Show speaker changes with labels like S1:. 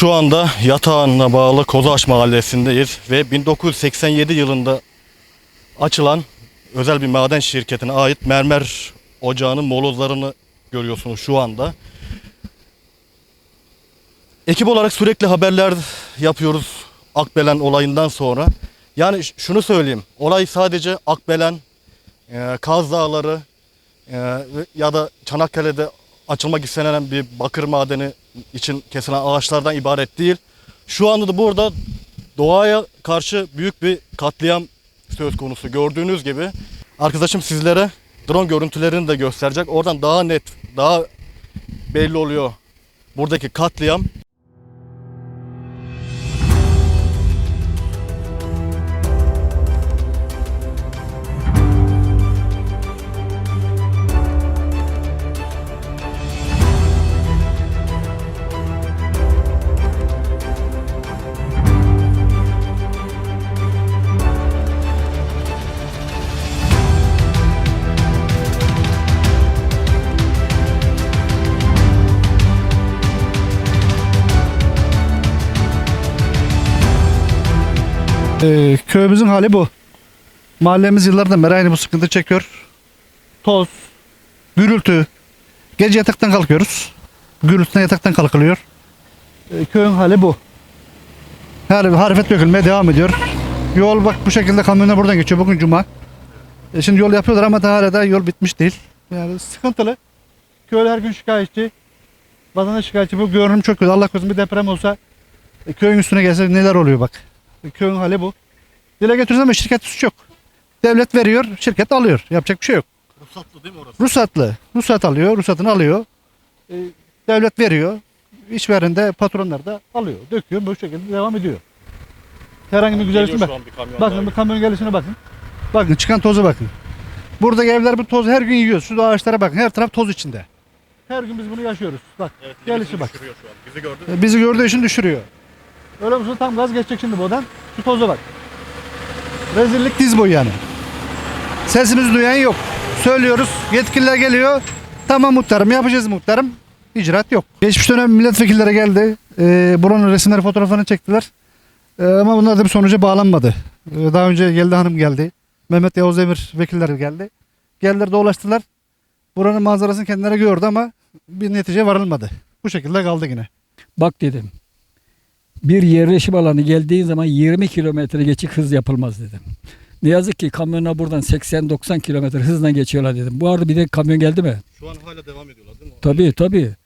S1: Şu anda Yatağan'a bağlı Kozaş Mahallesi'ndeyiz ve 1987 yılında açılan özel bir maden şirketine ait mermer ocağının molozlarını görüyorsunuz şu anda. Ekip olarak sürekli haberler yapıyoruz Akbelen olayından sonra. Yani şunu söyleyeyim. Olay sadece Akbelen, e, Kaz Dağları e, ya da Çanakkale'de açılmak istenen bir bakır madeni için kesilen ağaçlardan ibaret değil. Şu anda da burada doğaya karşı büyük bir katliam söz konusu. Gördüğünüz gibi arkadaşım sizlere drone görüntülerini de gösterecek. Oradan daha net, daha belli oluyor buradaki katliam.
S2: Ee, köyümüzün hali bu. Mahallemiz yıllardan beri aynı bu sıkıntı çekiyor. Toz, gürültü. Gece yataktan kalkıyoruz. Gürültüden yataktan kalkılıyor. Ee, köyün hali bu. Her harfet dökülmeye devam ediyor. Yol bak bu şekilde kamyonlar buradan geçiyor. Bugün cuma. E, şimdi yol yapıyorlar ama daha hala da yol bitmiş değil. Yani sıkıntılı. Köylü her gün şikayetçi. Vatandaş şikayetçi. Bu görünüm çok kötü. Allah korusun bir deprem olsa e, köyün üstüne gelse neler oluyor bak. Köyün hali bu. Dile getiriyoruz ama şirket suç yok. Devlet veriyor, şirket alıyor. Yapacak bir şey yok.
S1: Ruhsatlı değil mi orası?
S2: Ruhsatlı. Ruhsat alıyor, ruhsatını alıyor. Ee, devlet veriyor. İşveren de patronlar da alıyor. Döküyor, bu şekilde devam ediyor. Herhangi bir güzelleşme bak. Bakın bu kamyon gelişine bakın. Bakın çıkan toza bakın. Buradaki evler bu tozu her gün yiyor. Şu ağaçlara bakın. Her taraf toz içinde. Her gün biz bunu yaşıyoruz. Bak.
S1: Evet,
S2: Gelişi bak.
S1: Bizi gördü.
S2: E, Bizi gördüğü için düşürüyor. Öyle olsa tam gaz geçecek şimdi buradan. Şu toza bak. Rezillik diz boyu yani. Sesimizi duyan yok. Söylüyoruz. Yetkililer geliyor. Tamam muhtarım yapacağız muhtarım. İcraat yok. Geçmiş dönem milletvekilleri geldi. Ee, buranın resimleri fotoğraflarını çektiler. Ee, ama bunlar da bir sonuca bağlanmadı. Ee, daha önce geldi hanım geldi. Mehmet Yavuz Emir vekilleri geldi. Geldiler dolaştılar. Buranın manzarasını kendileri gördü ama bir netice varılmadı. Bu şekilde kaldı yine.
S3: Bak dedim. Bir yerleşim alanı geldiğin zaman 20 kilometre geçik hız yapılmaz dedim. Ne yazık ki kamyonlar buradan 80-90 kilometre hızla geçiyorlar dedim. Bu arada bir de kamyon geldi mi?
S1: Şu an hala devam ediyorlar değil mi?
S3: Tabii tabii.